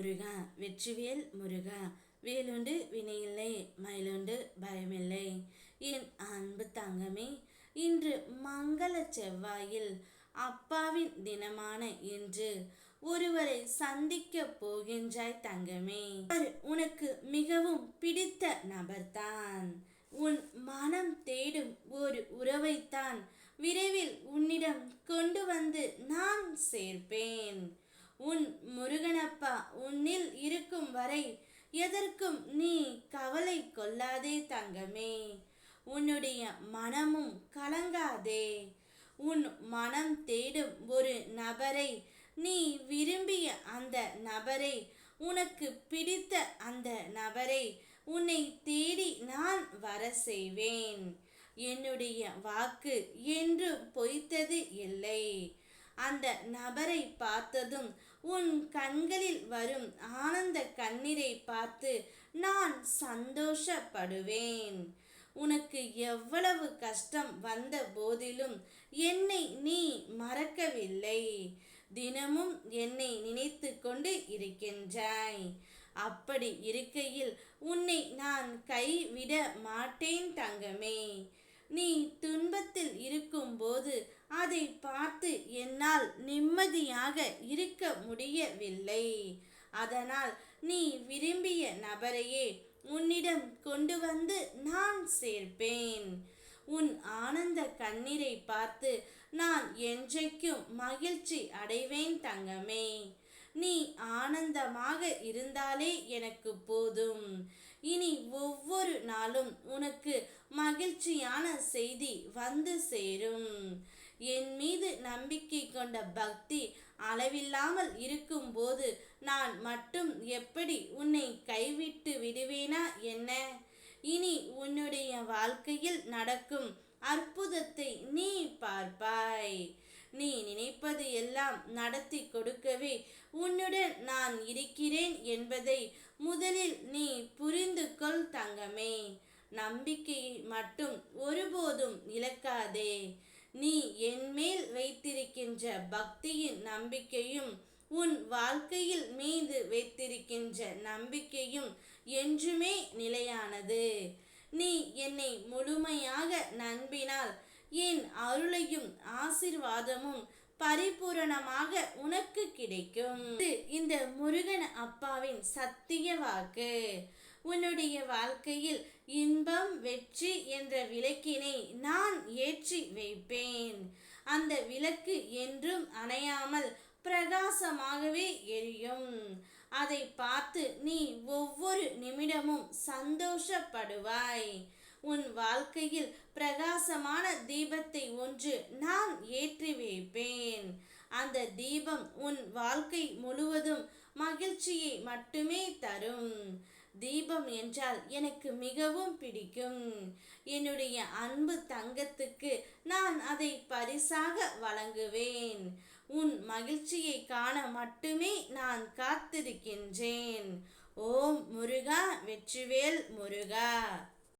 முருகா வெற்றிவேல் முருகா வேலுண்டு வினையில்லை மயிலுண்டு பயமில்லை. என் அன்பு தங்கமே இன்று மங்கள செவ்வாயில் அப்பாவின் தினமான இன்று ஒருவரை சந்திக்க போகின்றாய் தங்கமே. அவர் உனக்கு மிகவும் பிடித்த நபர்தான். உன் மனம் தேடும் ஒரு உறவைத்தான் விரைவில் உன்னிடம் கொண்டு வந்து நான் சேர்ப்பேன். உன் முருகனப்பா உன்னில் இருக்கும் வரை எதற்கும் நீ கவலை கொள்ளாதே தங்கமே. உன்னுடைய மனமும் கலங்காதே. உன் மனம் தேடும் ஒரு நபரை நீ விரும்பிய அந்த நபரை உனக்கு பிடித்த அந்த நபரை உன்னை தேடி நான் வர செய்வேன். என்னுடைய வாக்கு என்று பொய்த்தது இல்லை. அந்த நபரை பார்த்ததும் உன் கண்களில் வரும் ஆனந்த கண்ணீரை பார்த்து நான் சந்தோஷப்படுவேன். உனக்கு எவ்வளவு கஷ்டம் வந்த போதிலும் என்னை நீ மறக்கவில்லை. தினமும் என்னை நினைத்து கொண்டு இருக்கின்றாய். அப்படி இருக்கையில் உன்னை நான் கைவிட மாட்டேன் தங்கமே. நீ துன்பத்தில் இருக்கும்போது அதை பார்த்து என்னால் நிம்மதியாக இருக்க முடியவில்லை. அதனால் நீ விரும்பிய நபரையே உன்னிடம் கொண்டு வந்து நான் சேர்ப்பேன். உன் ஆனந்த கண்ணீரை பார்த்து நான் என்றைக்கும் மகிழ்ச்சி அடைவேன் தங்கமே. நீ ஆனந்தமாக இருந்தாலே எனக்கு போதும். நாளும் உனக்கு மகிழ்ச்சியான செய்தி வந்து சேரும். என் மீது நம்பிக்கை கொண்ட பக்தி அளவில்லாமல் இருக்கும்போது நான் மட்டும் எப்படி உன்னை கைவிட்டு விடுவேனா என்ன? இனி உன்னுடைய வாழ்க்கையில் நடக்கும் அற்புதத்தை நீ பார்ப்பாய். நீ நினைப்பது எல்லாம் நடத்தி கொடுக்கவே உன்னுடன் நான் இருக்கிறேன் என்பதை முதலில் நீ புரிந்து கொள் தங்கமே. நம்பிக்கை மட்டும் ஒருபோதும் இழக்காதே. நீ என்மேல் வைத்திருக்கின்ற பக்தியின் நம்பிக்கையும் உன் வாழ்க்கையில் மீது வைத்திருக்கின்ற நம்பிக்கையும் என்றுமே நிலையானது. நீ என்னை முழுமையாக நம்பினால் என் அருளையும் ஆசிர்வாதமும் பரிபூரணமாக உனக்கு கிடைக்கும். இந்த முருகன் அப்பாவின் சத்திய வாக்கு. உன்னுடைய வாழ்க்கையில் இன்பம் வெற்றி என்ற விளக்கினை நான் ஏற்றி வைப்பேன். அந்த விளக்கு என்றும் அணையாமல் பிரகாசமாகவே எரியும். அதை பார்த்து நீ ஒவ்வொரு நிமிடமும் சந்தோஷப்படுவாய். உன் வாழ்க்கையில் பிரகாசமான தீபத்தை ஒன்று நான் ஏற்றி வைப்பேன். அந்த தீபம் உன் வாழ்க்கை முழுவதும் மகிழ்ச்சியை மட்டுமே தரும். தீபம் என்றால் எனக்கு மிகவும் பிடிக்கும். என்னுடைய அன்பு தங்கத்துக்கு நான் அதை பரிசாக வழங்குவேன். உன் மகிழ்ச்சியை காண மட்டுமே நான் காத்திருக்கின்றேன். ஓம் முருகா வெற்றிவேல் முருகா.